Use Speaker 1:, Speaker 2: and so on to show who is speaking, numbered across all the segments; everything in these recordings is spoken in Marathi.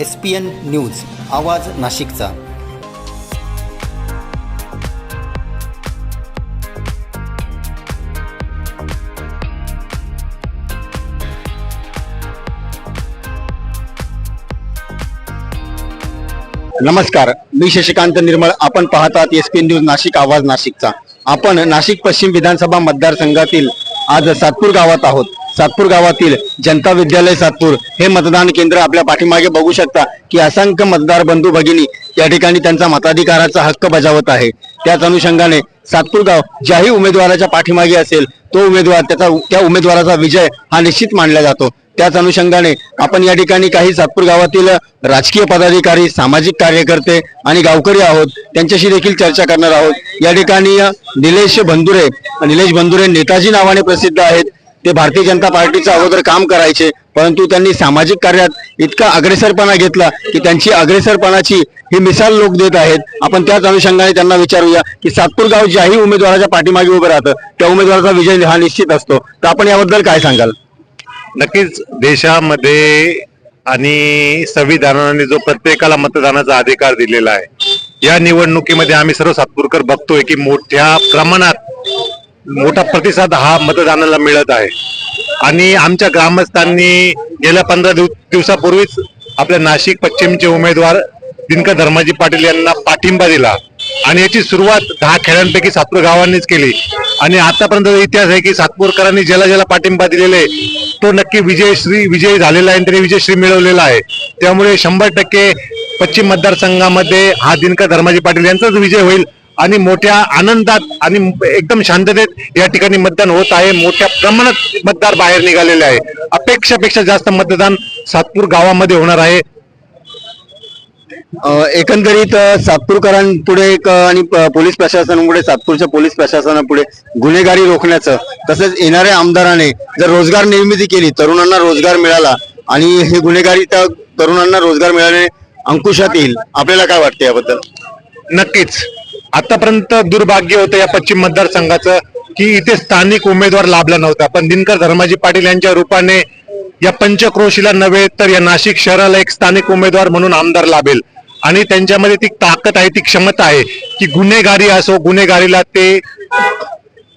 Speaker 1: एस पी एन न्यूज आवाज नाशिकचा.
Speaker 2: नमस्कार मी शशिकांत निर्मळ. आपण पाहतात एस पी न्यूज नाशिक आवाज नाशिकचा. आपण नाशिक पश्चिम विधानसभा मतदारसंघातील आज सातपूर गावात आहोत. सातपूर गावातील जनता विद्यालय सातपूर हे मतदान केंद्र आपल्या पाठीमागे बघू शकता की असंख्य मतदार बंधू भगिनी या ठिकाणी त्यांचा मताधिकाराचा हक्क बजावत आहे. त्याच अनुषंगाने सातपूर गाव ज्याही उमेदवाराच्या पाठीमागे असेल तो उमेदवार त्याचा त्या उमेदवाराचा विजय हा निश्चित मानला जातो. त्याच अनुषंगाने आपण या ठिकाणी काही सातपूर गावातील राजकीय पदाधिकारी सामाजिक कार्यकर्ते आणि गावकरी आहोत त्यांच्याशी देखील चर्चा करणार आहोत. या ठिकाणी निलेश बंधुरे निलेश बंधुरे नेताजी नावाने प्रसिद्ध आहेत. ते भारतीय जनता पार्टीचं अगोदर काम करायचे परंतु त्यांनी सामाजिक कार्यात इतका अग्रेसरपणा घेतला की त्यांची अग्रेसरपणाची ही मिसाल लोक देत आहेत. आपण त्याच अनुषंगाने त्यांना विचारूया की सातपूर गाव ज्याही उमेदवाराच्या पाठीमागे उभं राहतं त्या उमेदवाराचा विजय हा निश्चित असतो. तर आपण याबद्दल काय सांगाल?
Speaker 3: नक्कीच देशामध्ये आणि संविधानाने जो प्रत्येकाला मतदानाचा अधिकार दिलेला आहे या निवडणुकीमध्ये आम्ही सर्व सातपूरकर बघतोय की मोठ्या प्रमाणात मोठा प्रतिसाद हा मतदानाला मिळत आहे. आणि आमच्या ग्रामस्थांनी गेल्या पंधरा दिव दिवसापूर्वीच आपल्या नाशिक पश्चिमचे उमेदवार दिनकर धर्माजी पाटील यांना पाठिंबा दिला. आणि याची सुरुवात दहा खेड्यांपैकी सातपूर गावांनीच केली. आणि आतापर्यंत इतिहास आहे की सातपूरकरांनी ज्याला ज्याला पाठिंबा दिलेले आहे, तो नक्की विजयश्री विजय झालेला आहे आणि त्यांनी विजयश्री मिळवलेला आहे. त्यामुळे शंभर टक्के पश्चिम मतदारसंघामध्ये हा दिनकर धर्माजी पाटील यांचाच विजय होईल आणि मोठ्या आनंदात आणि एकदम शांततेत या ठिकाणी मतदान होत आहे. मोठ्या प्रमाणात मतदार बाहेर निघालेले आहे. अपेक्षापेक्षा जास्त मतदान सातपूर गावामध्ये होणार आहे.
Speaker 2: एकंदरीत सातपूरकरांपुढे एक आणि पोलीस प्रशासनापुढे सातपूरच्या पोलीस प्रशासनापुढे गुन्हेगारी रोखण्याचं तसेच येणाऱ्या आमदाराने जर रोजगार निर्मिती केली तरुणांना रोजगार मिळाला आणि हे गुन्हेगारी त्या तरुणांना रोजगार मिळाल्याने अंकुशात येईल. आपल्याला काय वाटतं याबद्दल?
Speaker 3: नक्कीच. आतापर्यंत दुर्भाग्य होतं या पश्चिम मतदारसंघाचं की इथे स्थानिक उमेदवार लाभला नव्हता. पण दिनकर धर्माजी पाटील यांच्या रूपाने या पंचक्रोशीला नव्हे तर या नाशिक शहराला एक स्थानिक उमेदवार म्हणून आमदार लाभेल. आणि त्यांच्यामध्ये ती ताकद आहे ती क्षमता आहे की गुन्हेगारी असो गुन्हेगारीला ते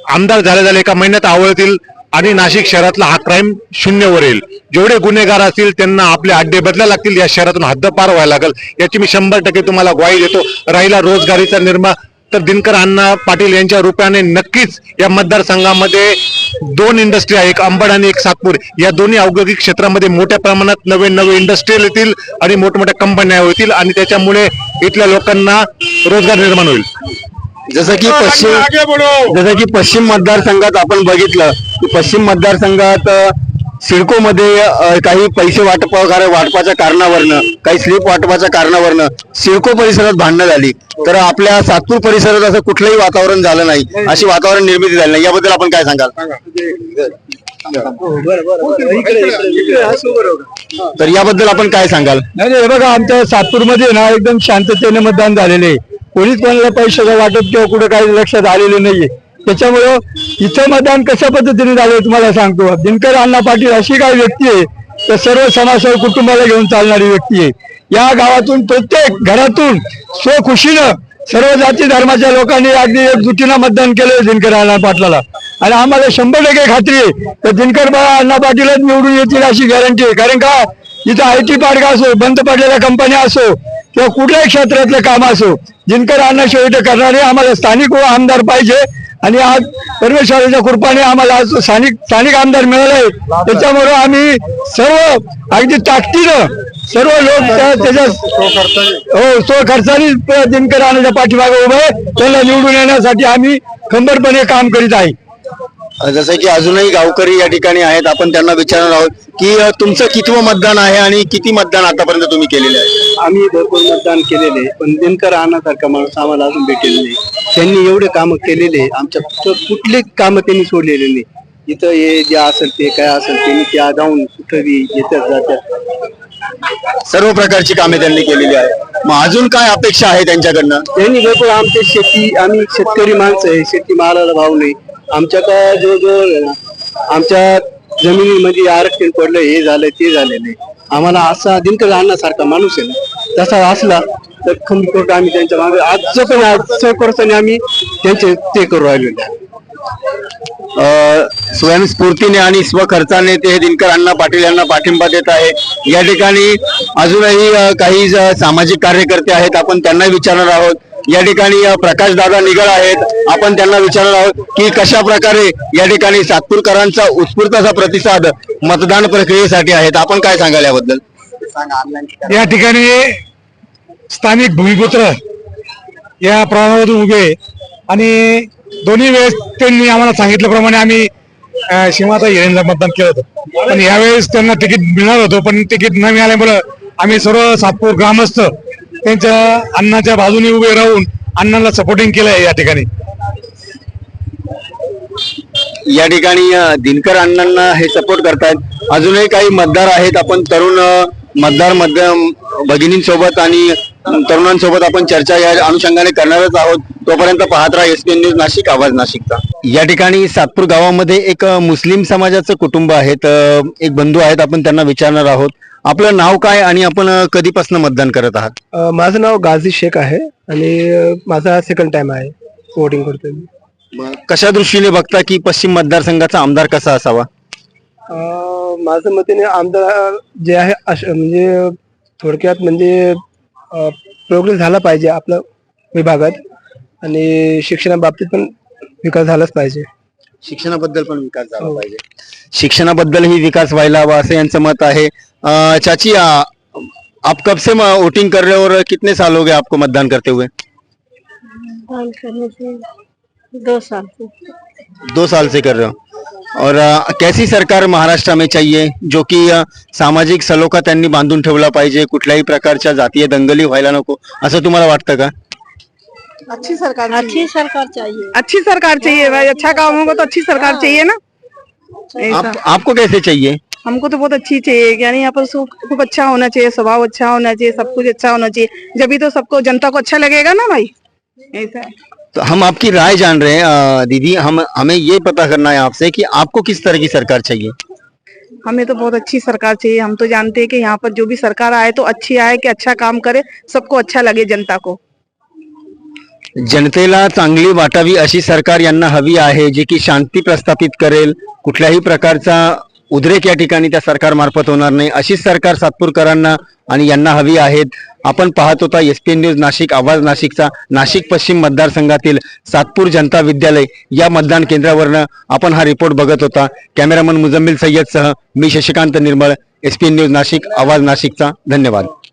Speaker 3: आमदार झाले झाले एका महिन्यात आवळतील. आणि नाशिक शहरातला हा क्राईम शून्यवर येईल. जेवढे गुन्हेगार असतील त्यांना आपले अड्डे बदला लागतील या शहरातून हद्दपार व्हायला लागेल. याची मी शंभर टक्के तुम्हाला ग्वाही देतो. राहिला रोजगारीचा निर्माण. तर दिनकर अण्णा पाटील यांच्या रूपाने नक्कीच या मतदारसंघामध्ये दोन इंडस्ट्री आहे एक अंबड आणि एक सातपूर. या दोन्ही औद्योगिक क्षेत्रामध्ये मोठ्या प्रमाणात नवे नवे इंडस्ट्रीयल येतील आणि मोठमोठ्या कंपन्या होतील आणि त्याच्यामुळे इथल्या लोकांना रोजगार निर्माण होईल.
Speaker 2: जसं की पश्चिम जसं की पश्चिम मतदारसंघात आपण बघितलं की पश्चिम मतदारसंघात सिडकोमध्ये काही पैसे वाटप वाटपाच्या कारणावरनं काही स्लिप वाटपाच्या कारणावरनं सिडको परिसरात भांडणं झाली. तर आपल्या सातपूर परिसरात असं कुठलंही वातावरण झालं नाही. अशी वातावरण निर्मिती झाली नाही. याबद्दल आपण काय सांगाल? तर याबद्दल आपण काय सांगाल?
Speaker 4: नाही हे बघा आमच्या सातपूरमध्ये ना एकदम शांततेने मतदान झालेले आहे. कोणीच कोणाला पैशाचं वाटप किंवा कुठं काही लक्षात आलेलं नाहीये. त्याच्यामुळं इथं मतदान कशा पद्धतीने झालं तुम्हाला सांगतो. दिनकर अण्णा पाटील अशी काही व्यक्ती आहे तर सर्व समाजावर कुटुंबाला घेऊन चालणारी व्यक्ती आहे. या गावातून प्रत्येक घरातून स्वखुशीनं सर्व जाती धर्माच्या लोकांनी अगदी एकजुटीनं मतदान केलं दिनकर अण्णा पाटलाला. आणि आम्हाला शंभर टक्के खात्री आहे तर दिनकर बाळा अण्णा पाटीलच निवडून येतील अशी गॅरंटी आहे. कारण का? इथं आय टी पार्क असो बंद पडलेल्या कंपन्या असो किंवा कुठल्याही क्षेत्रातलं काम असो जिनकर अण्णाशिवाय शेवट करणारे आम्हाला स्थानिक आमदार पाहिजे. आणि आज परमेश्वराच्या कृपाने आम्हाला आज स्थानिक स्थानिक आमदार मिळाले त्याच्यामुळे आम्ही सर्व अगदी ताकदीनं सर्व लोक त्याच्या हो तो खर्चाने दिनकर अण्णाच्या पाठीमागे उभे त्याला निवडून येण्यासाठी आम्ही खंबरपणे काम करीत आहे.
Speaker 2: जसं की अजूनही गावकरी या ठिकाणी आहेत. आपण त्यांना विचारणार आहोत की तुमचं कितवं मतदान आहे आणि किती मतदान आतापर्यंत तुम्ही केलेले आहे?
Speaker 5: आम्ही भरपूर मतदान केलेले पण दिनकर अण्णासारखा माणूस आम्हाला अजून भेटेल नाही. त्यांनी एवढे कामं केलेले आमच्या कुठं- कुठले कामं त्यांनी सोडलेले नाही. इथं हे जे असेल ते काय असेल त्यांनी त्या जाऊन कुठं बी येतात जातात
Speaker 2: सर्व प्रकारची कामे त्यांनी केलेली आहे मग अजून काय अपेक्षा आहे त्यांच्याकडनं?
Speaker 5: त्यांनी भरपूर आमची शेती आम्ही शेतकरी माणसं आहे. शेती मालाला भाव नाही. आमच्याकडे जवळजवळ आमच्या जमिनीमध्ये आरक्षण पडलं हे झालं ते झालेलं आहे. आम्हाला असा दिनकर आणण्यासारखा माणूस आहे ना तसा असला तर खंबी आम्ही त्यांच्या मागे आजचं पण आजच्या आम्ही त्यांचे ते करू राहिलेले आहे.
Speaker 2: स्वयंस्फूर्तीने आणि स्वखर्चाने ते दिनकर अण्णा पाटील यांना पाठिंबा देत आहे या ठिकाणी अजूनही काही सामाजिक कार्यकर्ते आहेत आपण त्यांना विचारणार आहोत या ठिकाणी प्रकाश दादा निगळ आहेत. आपण त्यांना विचारणार आहोत की कशा प्रकारे या ठिकाणी सातपूरकरांचा उत्स्फूर्त असा प्रतिसाद मतदान प्रक्रियेसाठी आहेत. आपण काय सांगाल याबद्दल?
Speaker 6: या ठिकाणी स्थानिक भूमिपुत्र या प्रमाणामधून उभे आहे. आणि दोन्ही वेळेस त्यांनी आम्हाला सांगितल्याप्रमाणे आम्ही अं, सीमाता हिरेनला मतदान केलं होतं. पण यावेळेस त्यांना तिकीट मिळणार होतं पण तिकीट न मिळाल्यामुळं आम्ही सर्व सातपूर ग्रामस्थ त्यांच्या अण्णाच्या बाजूने उभे राहून अण्णांना सपोर्टिंग केलं आहे या ठिकाणी.
Speaker 2: या ठिकाणी दिनकर अण्णांना हे सपोर्ट करतायत. अजूनही काही मतदार आहेत. आपण तरुण मतदार मध्य भगिनींसोबत आणि तरुणांसोबत आपण चर्चा या अनुषंगाने करणारच आहोत. तोपर्यंत पाहत राहा एसपीएन न्यूज नाशिक आवाज नाशिकचा. या ठिकाणी सातपूर गावामध्ये एक मुस्लिम समाजाचं कुटुंब आहे तर एक बंधू आहेत. आपण त्यांना विचारणार आहोत. आपलं नाव काय आणि आपण कधीपासून मतदान करत आहात?
Speaker 7: अ, माझं नाव गाझी शेख आहे आणि अ, माझा सेकंड टाइम आहे वोटिंग करतोय मी.
Speaker 2: मग कशा दृष्टीने बघता की पश्चिम मतदारसंघाचा आमदार कसा असावा?
Speaker 7: अ, माझं मतीने आमदार जे आहे अश- म्हणजे थोडक्यात म्हणजे प्रोग्रेस झाला पाहिजे आपल्या विभागात आणि शिक्षणाबाबतीत पण विकास झालाच पाहिजे.
Speaker 2: शिक्षणाबद्दल पण विकास झाला पाहिजे. शिक्षणाबद्दलही विकास व्हायला हवा असं यांचं मत आहे. अ, चाची आ, आप कब से वोटिंग कर रहे हो और कितने साल हो गए आपको मतदान करते हुए?
Speaker 8: काम करने से दो साल से।
Speaker 2: दो साल से कर रहे हो। और अ, कैसी सरकार महाराष्ट्र में चाहिए जो की सामाजिक सलोखा त्यांनी बांधून ठेवला पाहिजे कुठल्याही प्रकारच्या जातीय दंगली व्हायला नको असं तुम्हाला वाटतं का?
Speaker 9: अच्छी सरकार
Speaker 8: अच्छी सरकार चाहिए।
Speaker 9: अच्छी सरकार चाहिए भाई अच्छा काम होगा तो अच्छी सरकार चाहिए ना।
Speaker 2: आप, आपको कैसे चाहिए?
Speaker 9: हमको तो बहुत अच्छी चाहिए यानी यहाँ पर खूब अच्छा होना चाहिए स्वभाव अच्छा होना चाहिए सब कुछ अच्छा होना चाहिए। जब तो सबको जनता को अच्छा लगेगा ना भाई। ऐसा
Speaker 2: तो हम आपकी राय जान रहे हैं दीदी। हम हमें ये पता करना है आपसे कि आपको किस तरह की सरकार चाहिए?
Speaker 9: हमें तो बहुत अच्छी सरकार चाहिए। हम तो जानते हैं कि यहाँ पर जो भी सरकार आए तो अच्छी आए कि अच्छा काम करे सबको अच्छा लगे जनता को।
Speaker 2: जनतेला चांगली वाटावी अशी सरकार यांना हवी आहे जी की शांती प्रस्थापित करेल. कुठल्याही प्रकारचा उद्रेक या ठिकाणी त्या सरकारमार्फत होणार नाही. अशीच सरकार सातपूरकरांना आणि यांना हवी आहेत. आपण पाहत होता एस पी न्यूज नाशिक आवाज नाशिकचा नाशिक पश्चिम मतदारसंघातील सातपूर जनता विद्यालय या मतदान केंद्रावरनं आपण हा रिपोर्ट बघत होता. कॅमेरामन मुजम्मिल सय्यदसह मी Shashikant Nirmal S P news Nashik आवाज नाशिकचा. धन्यवाद.